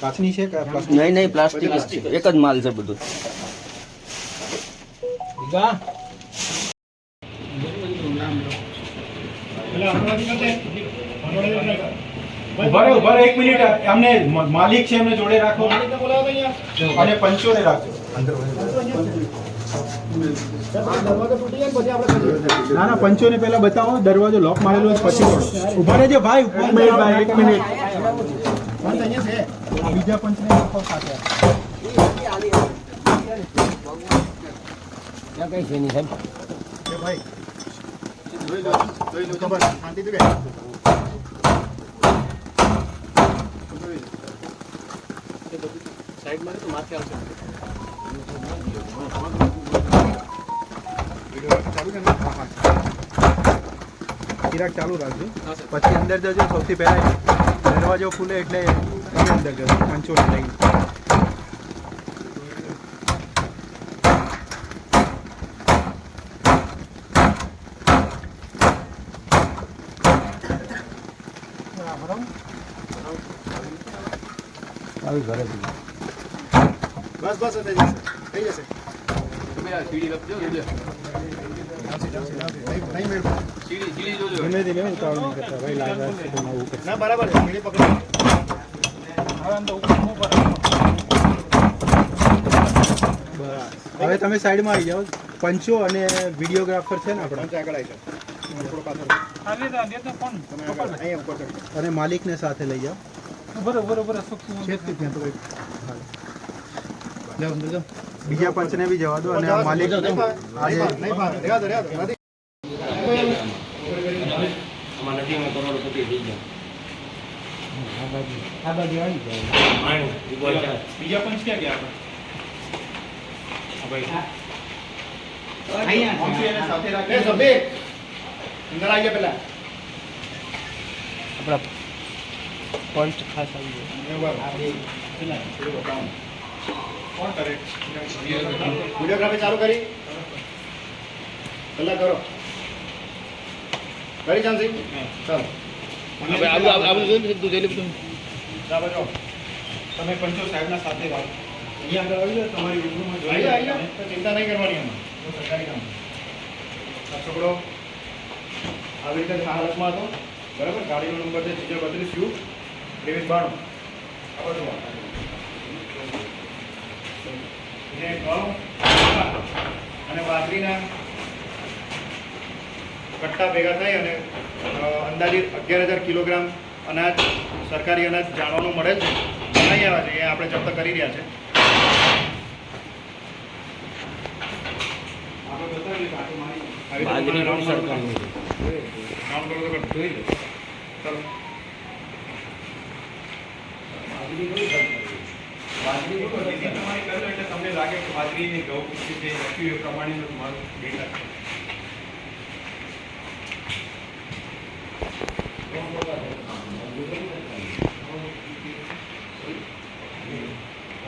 કાચની છે કે પ્લાસ્ટિક? નહીં નહીં પ્લાસ્ટિક જ છે. એક જ માલ છે બધું. ઊભા રહો ઊભા એક મિનિટ. અમને માલિક છે એમને જોડે રાખો. અને પંચોને રાખજો. ના ના પંચોને પહેલા બતાવો. દરવાજો લોક મારેલો પછી. ઊભા રહેજો ભાઈ એક મિનિટ ભાઈ એક ભાઈ આ બીજા પંચને રાખો આવશે. ચિરાગ ચાલુ રાખજો. પછી અંદર જજો સૌથી પહેલા દરવાજો ખુલે એટલે અંદર જજો પંચોને લઈ બસ બસ થઈ જશે થઈ જશે ધીમે ધીમે ઉતાવળ નહીં કરતા ભાઈ લાગ ના બરાબર છે મીડી પકડો હવે તમે સાઈડમાં આવી જાઓ. પંચો અને વિડીયોગ્રાફર છે ને આપણા. આગળ આવી જાઓ. અને માલિકને સાથે લઈ જાઓ. છે જ તે ત્યાં તો કંઈક. જાઓ અંદર જાઓ. થઈ પંચને આ બીજા. વિડીયોગ્રાફી ચાલુ કરી પહેલા કરો કરી ચાંસી ચાલો બરાબર જો. તમે પંચો સાહેબના સાથે રહો અહીંયા આગળ આવી જાઓ તમારી રૂમમાં જોઈ આવી. તો ચિંતા નહીં કરવાની એમાં. સરકારી કામ. આ છોકરો આવી રીતે હાલતમાં હતો. બરાબર? ગાડીનો નંબર છે જીજે બત્રીસ યુ. ત્રેવીસ બાણું. આ બધું અને બાજરીના કટ્ટા ભેગા થઈ અને અંદાજિત અગિયાર હજાર કિલોગ્રામ અનાજ સરકારી અનાજ જાણવાનું મળે છે. નહીં આવ્યા છે એ આપણે જપ્ત કરી રહ્યા છે. બાજરી તમને લાગે કે બાજરી ને ઘઉં એ પ્રમાણે તમારો ડેટા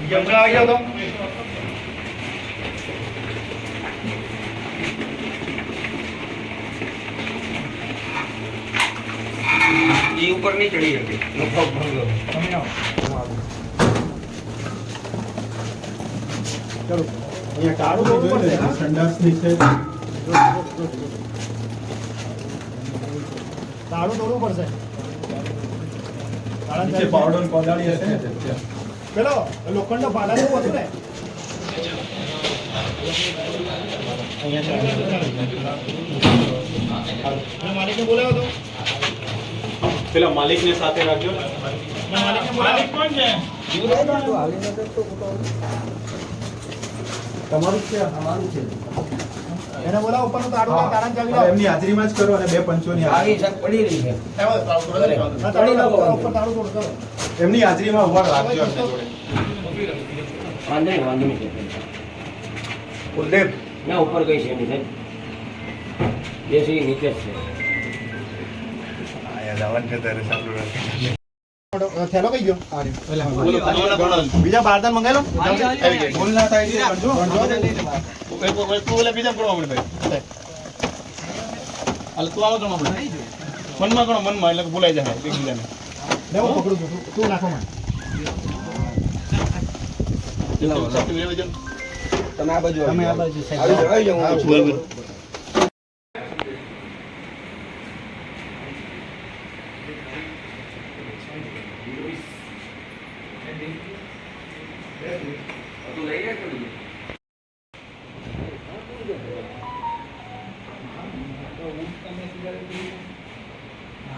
બધા આવી જાઓ તો એ ઉપર નહીં ચડી શકે. નફો ભંગ તમે આવો. ચલો. અહીંયા ટાળું જોઈ લેજો સંડાસની છે. તાળું દોરવું પડશે. નીચે પાવડર ને કોદાળી હશે ને. પેલો લોખંડનો ભાડા નું હતું ને? પેલા માલિક ને હતો પેલા માલિકને સાથે રાખજો. કોણ છે? તમારું જ છે એને બોલાવો પણ તાળું હા. તાળાની ચાવી હવે લાવો એમની હાજરીમાં જ કરો અને બે પંચોની હાજરી. પડી રહી છે. તાળું ઉપર તાળું તોડ કરો એમની હાજરીમાં ઊભા રાખજો એમને જોડે. વાંધો નહીં વાંધો નહીં. કુલદેવ. ના ઉપર કઈ છે એની સાહેબ? બેસી નીચે જ છે. થેલો કઈ ગયો? બીજા બારદાન મંગાવી લો ભૂલ ના થાય છે ગણજો બીજા. ગણો આપણે હાલ તું આવો ગણો આપણે મનમાં ગણો મનમાં એટલે ભૂલાઈ જાય એકબીજાને. લેવો પકડું છું તું નાખો માં તમે આ બાજુ તમે આ આવી બાજુ જાઓ. આવી જાઓ, આવી જાઓ, હું છું.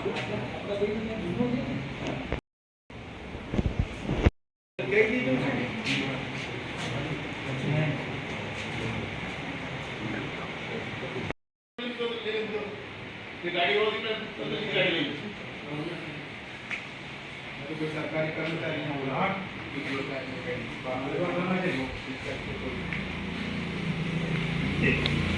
તું લઈ જાય કે નહીં?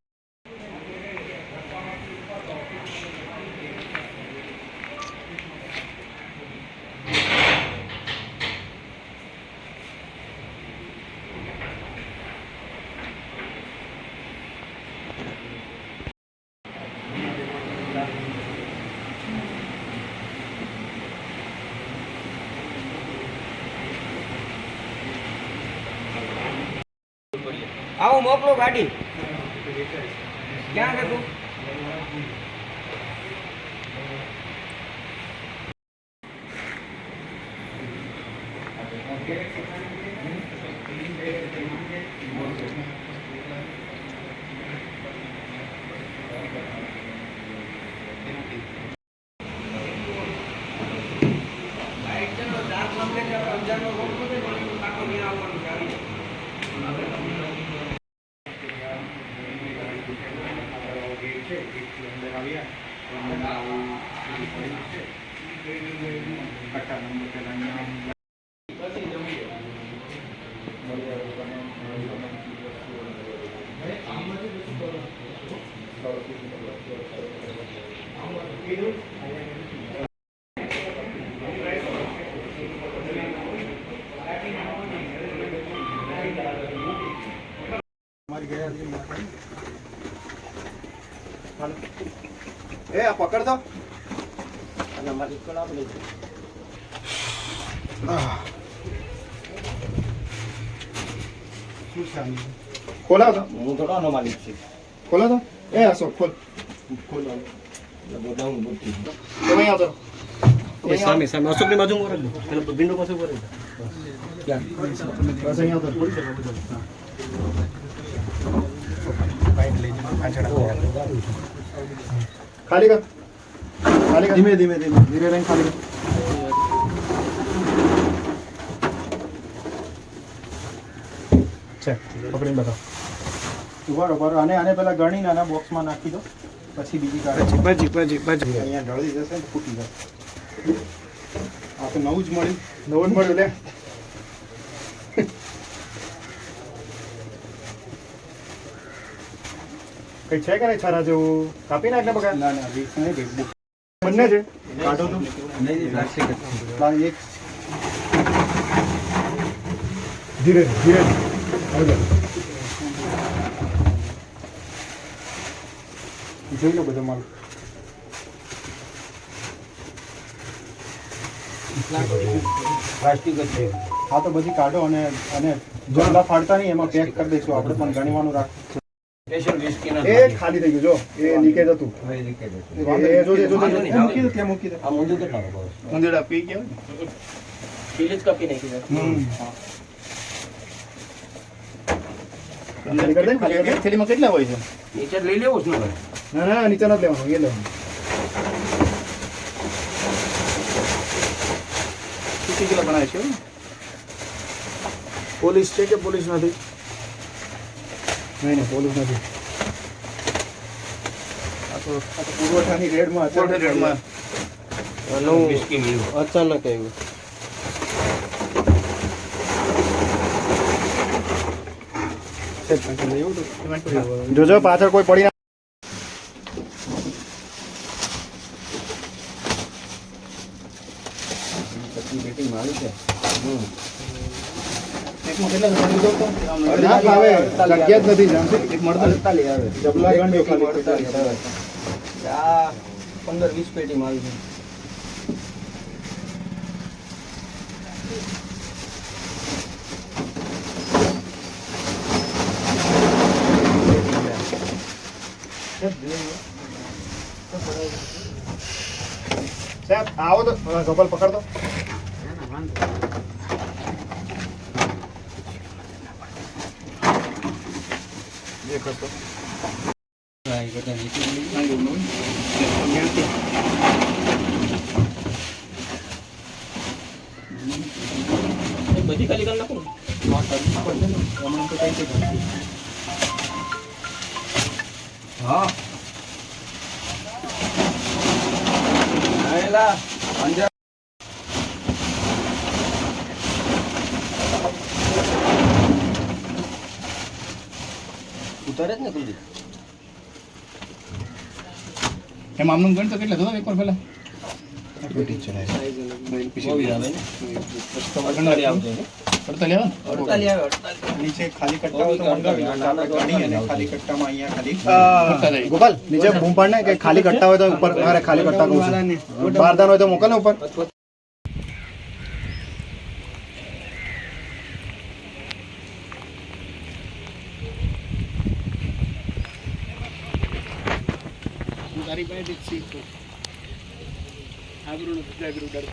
આવો મોકલો ગાડી. ક્યાં છે તું અમારી ગયા એ આ પકડ તો અને અમારી સ્કૂલ આપણી ખોલાવ તો. હું થોડો આનો માલિક છું. ખોલો તો. એ આસો ખોલ. ખોલો. બુદ્ધિ છું. તમે અહીં આવતો એ સામે સામે. અશોકની બાજુ ઉપર જ પેલા વિન્ડો પાસે ક્યાં? બસ પાછળ ખાલી કર. ખાલી ધીમે ધીમે ધીમે. ધીરે રહીને ખાલી છે પકડીને બતાવો. ઉભારો ઉભારો આને આને પેલા ગણીને આના બોક્સમાં નાખી દો. પછી બીજી કાઢે પછી પછી પછી અહીંયા ઢળી જશે ને ફૂટી જશે. આ તો નવું જ મળ્યું. નવું જ મળ્યું લે. કઈ છે કે નહીં છારા જેવું? કાપી નાખ ને બગા ના ના વીસ નહીં બંને છે? કાઢો તો. એક. ધીરે ધીરે. જોઈ લો બધો માલ. પ્લાસ્ટિક જ છે હા તો બધી કાઢો અને અને જોડા ફાડતા નહીં એમાં પેક કરી દઈશું. આપણે પણ ગણવાનું રાખ એ ખાલી થઈ ગયું જો એ લીકેજ હતું એ જો જો મૂકી દો ત્યાં મૂકી દો આ મુંજુ કેટલા લોકો મુંજુડા પી ગયા પીલી કપી નાખી દે થેલીમાં હોય છે લઈ લેવું ના નીચે નથી લેવાનું એ લેવાનું બનાવે છે પોલીસ છે કે પોલીસ નથી નહીં નહીં પોલીસ નથી. આ તો આ તો પુરવઠાની રેડમાં પોલીસ રેડમાં. બિસ્કી મળ્યું અચાનક આવ્યું. જોજો પાછળ કોઈ પડી ના પંદર વીસ પેટીમાં આવી છે સાહેબ આવો તો ગોપાલ પકડ દો જે કરતો. બધી ખાલી કરી નાખું હા. આયેલા. ઉતારે જ ને કુલદીપ એમ આમનું ગણ તો કેટલા થતો? એક વાર પહેલા. અડતાલી આવશે પડતા લેવા અડતાલી આવે અડતાલી. નીચે ખાલી કટ્ટા હોય તો મંગાવી એટલે આપણે ગણીએ ને ખાલી કટ્ટામાં અહીંયા ખાલી. ગોપાલ નીચે બૂમ પાડ ને કે ખાલી કટ્ટા હોય તો ઉપર ખાલી કટ્ટા કહું છું. બારદાન હોય તો મોકલે ઉપર. જ શીખો આગળ ડરતો